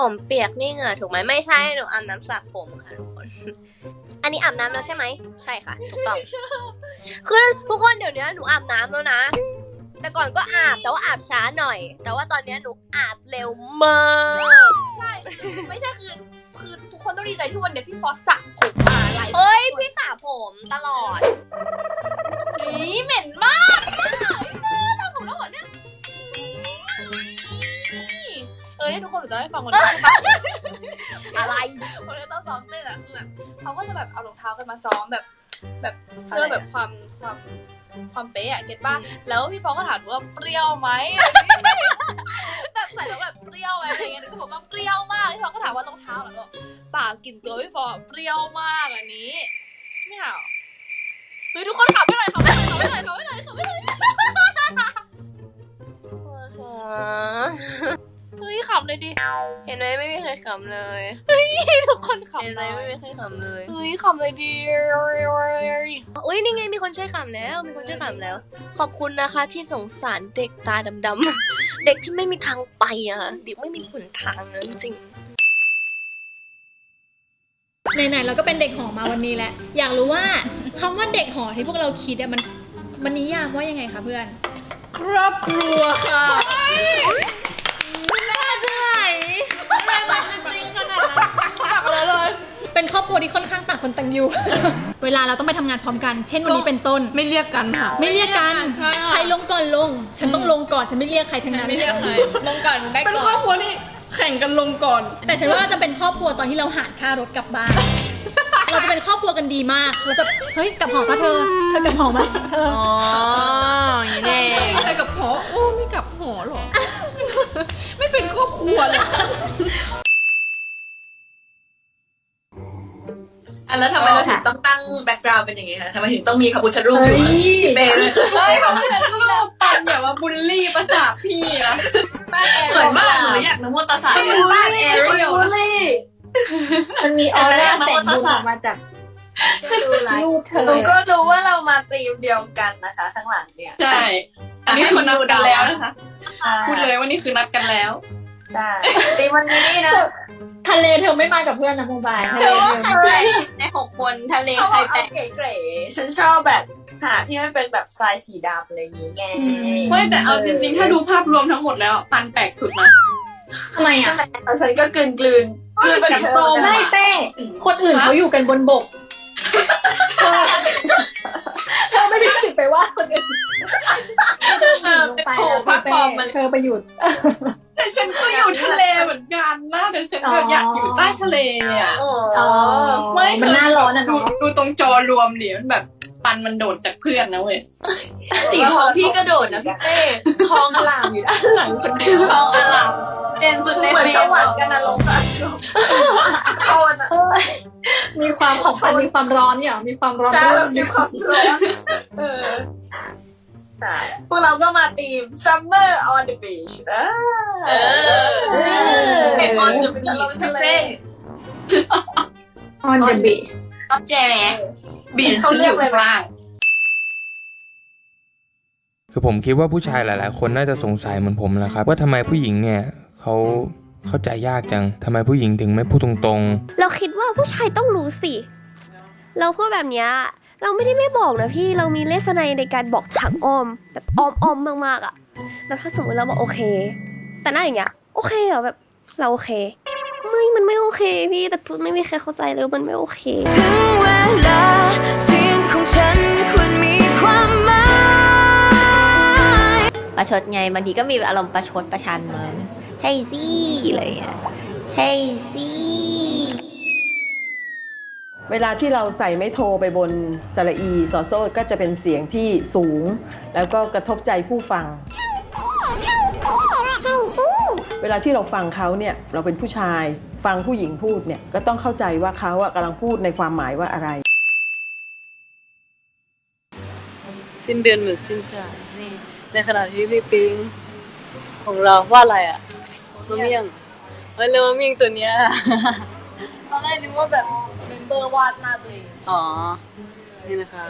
ผมเปียกนี่เหงื่อถูกไหมไม่ใช่หนูอาบน้ำสระผมค่ะทุกคน อันนี้อาบน้ำแล้วใช่ไหมใช่ค่ะถูกต้องคือทุกคนเดี๋ยวนี้หนูอาบน้ำแล้วนะ แต่ก่อนก็อาบแต่ว่าอาบช้าหน่อย แต่ว่าตอนนี้หนูอาบเร็วมากไม่ใช่คือไม่ใช่คือ คือทุกคนต้องดีใจที่วันเนี้ยพี่ฟอสสระผมมาอะไรเฮ้ยพี่สระผมตลอดนี่เหม็นมาก เออเนี่ยทุกคนหนูจะให้ฟังวันนี้ใช่ปะอะไรวันนี้ต้องซ้อมเต้นอะคือแบบเขาก็จะแบบเอารองเท้ากันมาซ้อมแบบ แบบเพื่อแบบความความความเป๊ะอะเก็ตป่ะแล้วพี่ฟองก็ถามหนูว่าเปรี้ยวไหมแบบใส่แล้วแบบเปรี้ยวไหมอะไรเงี้ยหนูก็บอกว่าเปรี้ยวมากพี่ฟองก็ถามว่ารองเท้าเหรอหนูบอกปากกลิ่นตัวพี่ฟองเปรี้ยวมากอันนี้ไม่เอาเฮ้ยทุกคนขับไม่หน่อยขับไม่หน่อยขับไม่หน่อยขับไม่หน่อยขับไม่หน่อย เฮ้ยขำเลยดิ เห็นไหมไม่มีใครขำเลยทุกคนขำเห็นไหมเลยไม่มีใครขำเลยเฮ้ยขำเลยดิอุ้ยนี่ไงมีคนช่วยขำแล้ว มีคนช่วยขำแล้ว ขอบคุณนะคะที่สงสารเด็กตาดำๆเด็กที่ไม่มีทางไปอะค่ะเด็กไม่มีหนทางอะจริงไหนๆเราก็เป็นเด็กหอมาวันนี้แหละ อยากรู้ว่าคำว่าเด็กหอที่พวกเราคิดอะมันมันนิยามว่ายังไงคะเพื่อน ครอบครัวค่ะ ไม่มันจริงขนาดนั้น ตักอะไรเลย เป็นครอบครัวที่ค่อนข้างต่างคนต่างอยู่ เวลาเราต้องไปทำงานพร้อมกัน เช่นวันนี้เป็นต้น ไม่เรียกกันค่ะ ไม่เรียกกันใช่ใครลงก่อนลง ฉันต้องลงก่อน ฉันไม่เรียกใครทั้งนั้น ไม่เรียกใครลงก่อนได้เป็นก่ครออนบครัวที่แข่งกันลงก่อน แต่ฉันว่าจะเป็นครอบครัวตอนที่เราหารค่ารถกลับบ้าน เราจะเป็นครอบครัวกันดีมาก เราจะ เฮ้ย กลับหอปะเธอ เธอกลับหอไหมเธอ อ๋ออย่างนี้เองใครกับหอโอ้ไม่กลับหอหรอ ไม่เป็นครอบครัวเลย อะแล้วทำไมเราถึงต้องตั้งแบ็กกราวด์เป็นอย่างงี้คะทำไมถึงต้องมีพระพุทธรูปอยู่ที่เบลเลยเฮ้ยเขาไม่ได้รูปเราปันอย่ามาบูลลี่ภาษาพี่นะเหมือนมากหรืออยากนโมตัสสะเนี่ยบ้านแอเรียลมันมีออร่าอะไรนะแต่งมอเตอร์ไซอค์อกมาจากรูปเธอหนูก็รู้ว่าเรามาตีมเดียวกันนะคะข้างหลังเนี่ย ใช่ อันนี้คือนัดกันแล้วนะคะ พูดเลยว่านี่คือนัดกันแล้ว ได้ตีมวันนี้นะทะเลเธอไม่มากับเพื่อนนะโมบายทะเลเดี๋ยวว่าเธใครอในหกคนทะเลใครแปลกเก๋ๆฉันชอบแบบหาที่มันเป็นแบบทรายสีดำอะไรอย่างงี้ไงเฮ้ยแต่เอาจริงๆ ถ้าดูภาพรวมทั้งหมดแล้วปันแปลกสุดนะทำไมใช่อะไหมแล้วฉันก็กลืนกลืนๆกลืนไปกับเธอไม่เป้คนอื่นเขาอยู่กันบนบกเธอเธอไม่ได้คิดไปว่าคนอื่นเออลงเป็นไปโผล่แล้วภาพเป้ปลอมมันเธอไปหยุด แต่ฉันก็อยู่ทะเลเหมือนกันนะแต่ฉันแบบอยากอยู่ใต้ทะเลอะอ๋ออ๋อไม่มันหน้าร้อนอะดูเนาะดูตรงจอรวมเดี๋ยวมันแบบปันมันโดดจากเพื่อนนะเว้ยสีทองพี่กระโดดนะพี่เป้ทองอลามอยู่ด้านหลังคนเดียวทองอลามเด่นสุดในเหมือนสวรรค์กันนรกอะเอาอะเออมีความของพันมีความร้อนเนี่ยมีความร้อนจ้ารุ่มมีความร้อนเออค่ะ พวกเราก็มาทีม summer on the beach นะเออเป็น on the beach ทะเลออนเดอะบีชแจบีชฉันอยู่ข้างล่างคือผมคิดว่าผู้ชายหลายๆ คนน่าจะสงสัยเหมือนผมแหละครับ ว่าทำไมผู้หญิงเนี่ยเขาเข้าใจยากจังทำไมผู้หญิงถึงไม่พูดตรงเราคิดว่าผู้ชายต้องรู้สิ เราพูดแบบเนี้ย เราไม่ได้ไม่บอกนะพี่เรามีเลสในในการบอกทางอ้อม แบบอ้อมอ้อมมากๆอะแล้วถ้าสมมติเราบอกโอเค แต่หน้าอย่างเงี้ยโอเคเหรอแบบเราโอเคไม่มันไม่โอเคพี่แต่พูดไม่มีใครเข้าใจเลยว่ามันไม่โอเคถึงเวลาเสียงของฉันควรมีความหมายประชดไงบางทีก็มีอารมณ์ประชดประชันมึงใช่สิอะไรอย่างเงี้ยใช่สิ เวลาที่เราใส่ไม่โทรไปบนสระอีสอโซ่ก็จะเป็นเสียงที่สูง แล้วก็กระทบใจผู้ฟัง เวลาที่เราฟังเขาเนี่ยเราเป็นผู้ชาย ฟังผู้หญิงพูดเนี่ยก็ต้องเข้าใจว่าเขาอะกำลังพูดในความหมายว่าอะไร สิ้นเดือนเหมือนสิ้นชาตินี่ในขณะที่พี่ปิงของเราว่าอะไรอะมะเมี่ยงเฮ้ยเรื่องมะเมี่ยงตัวเนี้ยตอนแรกนึกว่าแบบ เมมเบอร์วาดหน้าตัวเองอ๋อ นี่นะคะ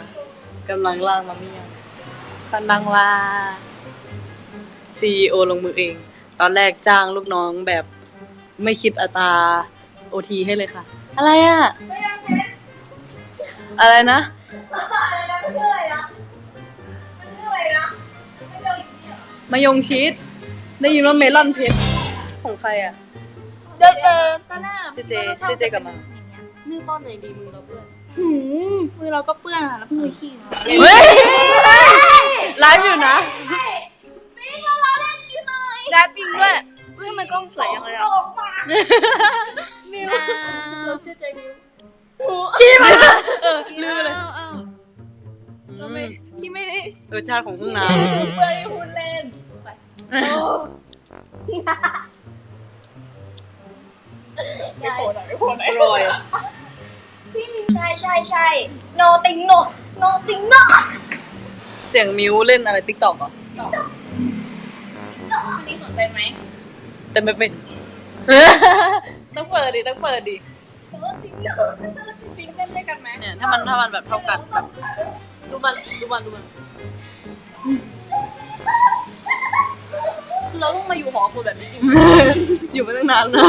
กำลังล่างมะเมี่ยงปันบางว่าซีโอลงมือเอง ตอนแรกจ้างลูกน้องแบบไม่คิดอัตราโอทีให้เลยค่ะ อะไรอะอะไรนะ มายงชีสได้ยินว่าเมลอนเพชรของใครอะเจเจตาหน้าเจเจเจเจกลับมา มือป้อนไหนดีมือเราเพื่อนหืมมือเราก็เปื้อนอะแล้วเพิ่งไปขี้มาเฮ้ยไลฟ์อยู่นะได้ปิงด้วยเฮ้ยมันกล้องสวยยังเลยอะมิวเราเชื่อใจมิวขี้มาเออลือเลยเราไม่พี่ไม่ได้รสชาติของทุ่งนาไม่ได้พูดเล่นอร่อย ใช่ใช่ใช่โนติงโนโนติงโนเสียงมิวเล่นอะไรติ๊กต็อกอะอันนี้สนใจไหมแต่ไม่เป็น ต้องเปิดดิ ต้องเปิดดิ โนติงโนปิงเล่นด้วยกันไหมเนี่ย ถ้ามันถ้ามันแบบเท่ากันแบบดูมันดูมันดูมันคือเราต้องมาอยู่หอคนแบบนี้จริง อยู่มาตั้งนานแล้ว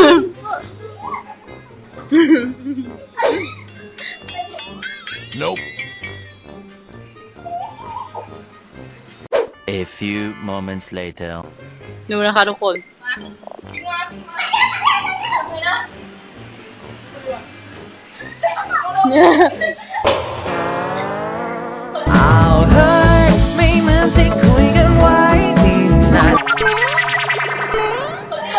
few moments later. ดูนะคะทุกคนเอาเฮ้ยไม่เหมือนที่คุยกันไว้นี่นะ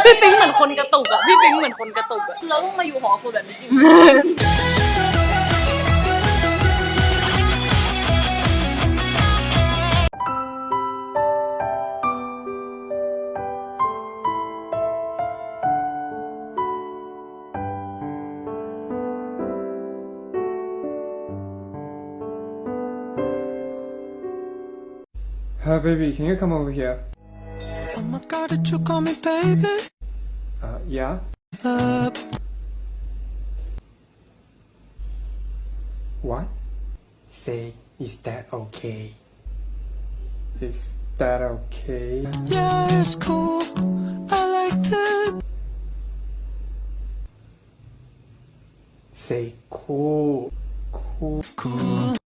พี่ปิ๊งเหมือนคนกระตุกอะพี่ปิ๊งเหมือนคนกระตุกอะเราต้องมาอยู่หอคนแบบนี้จริง Hi baby can you come over here Oh my god did you call me baby uh yeah uh, What? Say, is that okay? Is that okay? Yeah it's cool I like that Say cool. Cool. Cool